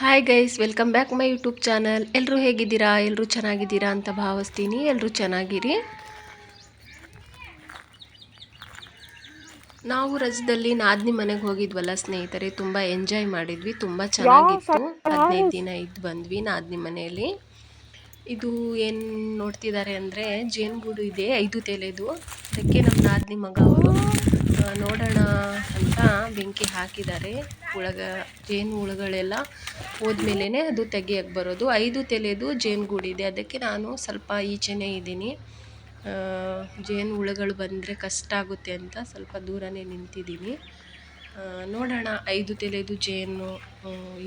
Hi guys welcome back my YouTube channel ಎಲ್ಲರೂ ಹೇಗಿದ್ದೀರಾ? ಎಲ್ಲರೂ ಚೆನ್ನಾಗಿದ್ದೀರಾ ಅಂತ ಭಾವಿಸ್ತೀನಿ. ಎಲ್ಲರೂ ಚೆನ್ನಾಗಿರಿ? ನಾವು ರಜದಲ್ಲಿ ನಾದ್ನಿ ಮನೆಗೆ ಹೋಗಿದ್ವಲ್ಲ ಸ್ನೇಹಿತರೆ ತುಂಬಾ ಎಂಜಾಯ್ ಮಾಡಿದ್ವಿ ತುಂಬಾ ಚೆನ್ನಾಗಿತ್ತು. ಹದಿನೈದು ದಿನ ಇದ್ದು ಬಂದ್ವಿ ನಾದ್ನಿ ಮನೆಯಲ್ಲಿ. ಇದು ಏನು ನೋಡ್ತಿದ್ದಾರೆ ಅಂದರೆ ಜೇನುಗೂಡು ಇದೆ, ಐದು ತೆಲೆದು. ಅದಕ್ಕೆ ನಮ್ಮ ನಾದಿನಿ ಮಗ ಅವರು ನೋಡೋಣ ಅಂತ ಬೆಂಕಿ ಹಾಕಿದ್ದಾರೆ. ಹುಳಗ, ಜೇನು ಹುಳುಗಳೆಲ್ಲ ಹೋದ್ಮೇಲೆ ಅದು ತೆಗಿಯಕ್ಕೆ ಬರೋದು. ಐದು ತೆಲೆದು ಜೇನುಗೂಡಿದೆ ಅದಕ್ಕೆ ನಾನು ಸ್ವಲ್ಪ ಈಚೆನೇ ಇದ್ದೀನಿ. ಜೇನು ಹುಳುಗಳು ಬಂದರೆ ಕಷ್ಟ ಆಗುತ್ತೆ ಅಂತ ಸ್ವಲ್ಪ ದೂರನೇ ನಿಂತಿದ್ದೀನಿ. ನೋಡೋಣ ಐದು ತೆಲೆದು ಜೇನು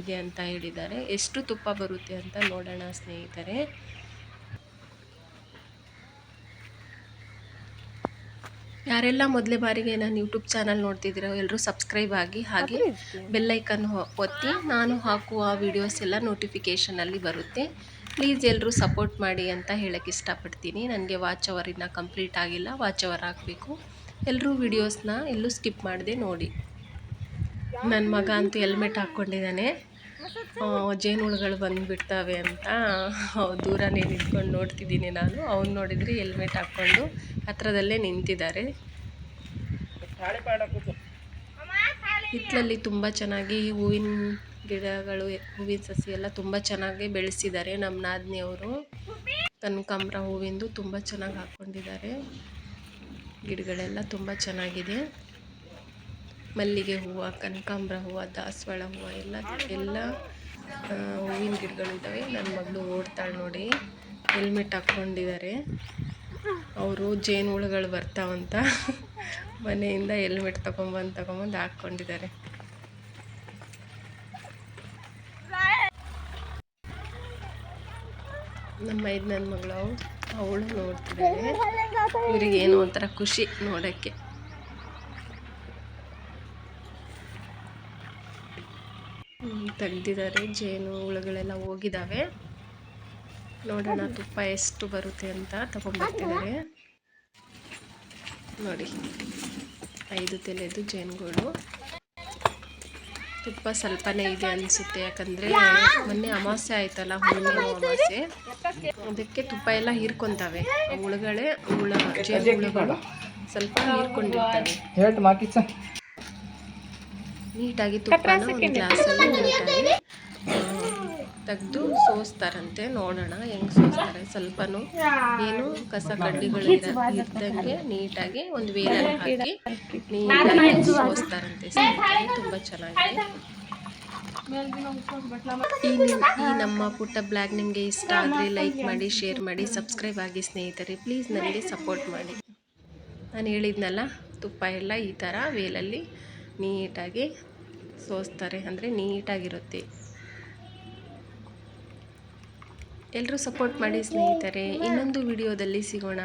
ಇದೆ ಅಂತ ಹೇಳಿದ್ದಾರೆ. ಎಷ್ಟು ತುಪ್ಪ ಬರುತ್ತೆ ಅಂತ ನೋಡೋಣ ಸ್ನೇಹಿತರೆ. ಯಾರೆಲ್ಲ ಮೊದಲೇ ಬಾರಿಗೆ ನಾನು ಯೂಟ್ಯೂಬ್ ಚಾನಲ್ ನೋಡ್ತಿದ್ದೀರೋ ಎಲ್ಲರೂ ಸಬ್ಸ್ಕ್ರೈಬ್ ಆಗಿ ಹಾಗೆ ಬೆಲ್ಲೈಕನ್ ಒತ್ತಿ ನಾನು ಹಾಕುವ ವೀಡಿಯೋಸ್ ಎಲ್ಲ ನೋಟಿಫಿಕೇಷನಲ್ಲಿ ಬರುತ್ತೆ. ಪ್ಲೀಸ್ ಎಲ್ಲರೂ ಸಪೋರ್ಟ್ ಮಾಡಿ ಅಂತ ಹೇಳಕ್ಕೆ ಇಷ್ಟಪಡ್ತೀನಿ. ನನಗೆ ವಾಚ್ ಅವರ್ ಇನ್ನೂ ಕಂಪ್ಲೀಟ್ ಆಗಿಲ್ಲ. ವಾಚ್ ಅವರ್ ಹಾಕಬೇಕು ಎಲ್ಲರೂ ವೀಡಿಯೋಸ್ನ ಎಲ್ಲೂ ಸ್ಕಿಪ್ ಮಾಡದೆ ನೋಡಿ. ನನ್ನ ಮಗ ಅಂತೂ ಹೆಲ್ಮೆಟ್ ಹಾಕ್ಕೊಂಡಿದ್ದಾನೆ. ಜೇನು ಜೇನುಹುಳುಗಳು ಬಂದುಬಿಡ್ತವೆ ಅಂತ. ದೂರನೇ ನಿಂತ್ಕೊಂಡು ನೋಡ್ತಿದ್ದೀನಿ ನಾನು. ಅವ್ನು ನೋಡಿದರೆ ಹೆಲ್ಮೆಟ್ ಹಾಕ್ಕೊಂಡು ಹತ್ರದಲ್ಲೇ ನಿಂತಿದ್ದಾರೆ. ಹಿತ್ತಲಲ್ಲಿ ತುಂಬ ಚೆನ್ನಾಗಿ ಹೂವಿನ ಗಿಡಗಳು, ಹೂವಿನ ಸಸಿ ಎಲ್ಲ ತುಂಬ ಚೆನ್ನಾಗಿ ಬೆಳೆಸಿದ್ದಾರೆ ನಮ್ಮ ನಾದಿನಿಯವರು ಕನಕಾಂಬ್ರ ಹೂವಿಂದು ತುಂಬ ಚೆನ್ನಾಗಿ ಹಾಕ್ಕೊಂಡಿದ್ದಾರೆ. ಗಿಡಗಳೆಲ್ಲ ತುಂಬ ಚೆನ್ನಾಗಿದೆ. ಮಲ್ಲಿಗೆ ಹೂವು, ಕನಕಾಂಬ್ರ ಹೂವು, ದಾಸವಾಳ ಹೂವು ಎಲ್ಲ ಎಲ್ಲ ಹೂವಿನ ಗಿಡಗಳು ಇದ್ದಾವೆ. ನನ್ನ ಮಗಳು ಓಡ್ತಾಳೆ ನೋಡಿ. ಹೆಲ್ಮೆಟ್ ಹಾಕ್ಕೊಂಡಿದ್ದಾರೆ. ಅವರು ಜೇನುಹುಳುಗಳು ಬರ್ತಾವಂತ. ಮನೆಯಿಂದ ಹೆಲ್ಮೆಟ್ ತಗೊಂಬಂದು ತಗೊಂಬಂದು ಹಾಕ್ಕೊಂಡಿದ್ದಾರೆ. ನಮ್ಮ ಐದು ನನ್ನ ಮಗಳು ಅವಳು ನೋಡ್ತಿದ್ದಾಳೆ. ಇವರಿಗೆ ಏನೋ ಒಂಥರ ಖುಷಿ ನೋಡೋಕ್ಕೆ. ತೆಗ್ದಿದ್ದಾರೆ. ಜೇನು ಹುಳುಗಳೆಲ್ಲ ಹೋಗಿದ್ದಾವೆ ನೋಡೋಣ ತುಪ್ಪ ಎಷ್ಟು ಬರುತ್ತೆ ಅಂತ ತಗೊಂಡ್ಬರ್ತಿದ್ದಾರೆ. ನೋಡಿ, ಐದು ತೆಲೆದು ಜೇನುಗಳು. ತುಪ್ಪ ಸ್ವಲ್ಪನೇ ಇದೆ ಅನಿಸುತ್ತೆ, ಯಾಕಂದರೆ ಮೊನ್ನೆ ಅಮಾವಾಸ್ಯೆ ಆಯ್ತಲ್ಲ, ಹುಣ್ಣಿಮೆ ಅಮಾವಾಸ್ಯೆ ಅದಕ್ಕೆ ತುಪ್ಪ ಎಲ್ಲ ಹೀರ್ಕೊಂತಾವೆ. ಹುಳುಗಳೇ, ಹುಳ, ಜೇನು ಹುಳುಗಳು ಸ್ವಲ್ಪ ಹೀರ್ಕೊಂಡಿರ್ತವೆ. ನೀಟಾಗಿ ತುಪ್ಪನ ಒಂದು ಗ್ಲಾಸಲ್ಲಿ ನೀಟಾಗಿ ತೆಗೆದು ಸೋಸ್ತಾರಂತೆ. ನೋಡೋಣ ಹೆಂಗೆ ಸೋಸ್ತಾರೆ. ಸ್ವಲ್ಪನೂ ಏನು ಕಸ ಕಡ್ಡಿಗಳು ಇದ್ದಂಗೆ ನೀಟಾಗಿ ಒಂದು ವೇಲಲ್ಲಿ ಹಾಕಿ ನೀಟಾಗಿ ಸೋಸ್ತಾರಂತೆ. ತುಂಬ ಚೆನ್ನಾಗಿದೆ. ಈ ಈ ನಮ್ಮ ಪುಟ್ಟ ಬ್ಲಾಗ್ ನಿಮಗೆ ಇಷ್ಟ ಆದರೆ ಲೈಕ್ ಮಾಡಿ ಶೇರ್ ಮಾಡಿ ಸಬ್ಸ್ಕ್ರೈಬ್ ಆಗಿ ಸ್ನೇಹಿತರೆ ಪ್ಲೀಸ್ ನನಗೆ ಸಪೋರ್ಟ್ ಮಾಡಿ. ನಾನು ಹೇಳಿದ್ನಲ್ಲ ತುಪ್ಪ ಎಲ್ಲ ಈ ಥರ ವೇಲಲ್ಲಿ ನೀಟಾಗಿ ಸೋಸ್ತಾರೆ ಅಂದರೆ ನೀಟಾಗಿರುತ್ತೆ. ಎಲ್ಲರೂ ಸಪೋರ್ಟ್ ಮಾಡಿ ಸ್ನೇಹಿತರೆ ಇನ್ನೊಂದು ವಿಡಿಯೋದಲ್ಲಿ ಸಿಗೋಣ.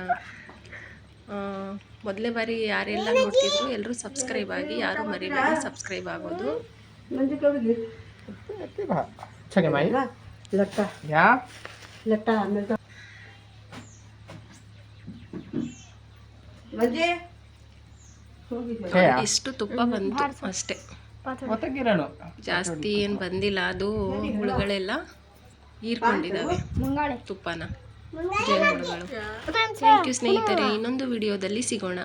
ಮೊದಲೇ ಬಾರಿ ಯಾರೆಲ್ಲ ನೋಡ್ತಿದ್ರು ಎಲ್ಲರೂ ಸಬ್ಸ್ಕ್ರೈಬ್ ಆಗಿ ಯಾರು ಮರಿಬೇಡಿ ಸಬ್ಸ್ಕ್ರೈಬ್ ಆಗೋದು. छगे ಇಷ್ಟು ತುಪ್ಪ ಬಂತು ಅಷ್ಟೇ. ಜಾಸ್ತಿ ಏನು ಬಂದಿಲ್ಲ. ಅದು ಹುಳುಗಳೆಲ್ಲ ಹೀರ್ಕೊಂಡಿದ್ದಾವೆ ತುಪ್ಪನ. ಜೇನು ಹುಳುಗಳು ಥ್ಯಾಂಕ್ ಯು ಸ್ನೇಹಿತರೆ. ಇನ್ನೊಂದು ವಿಡಿಯೋದಲ್ಲಿ ಸಿಗೋಣ.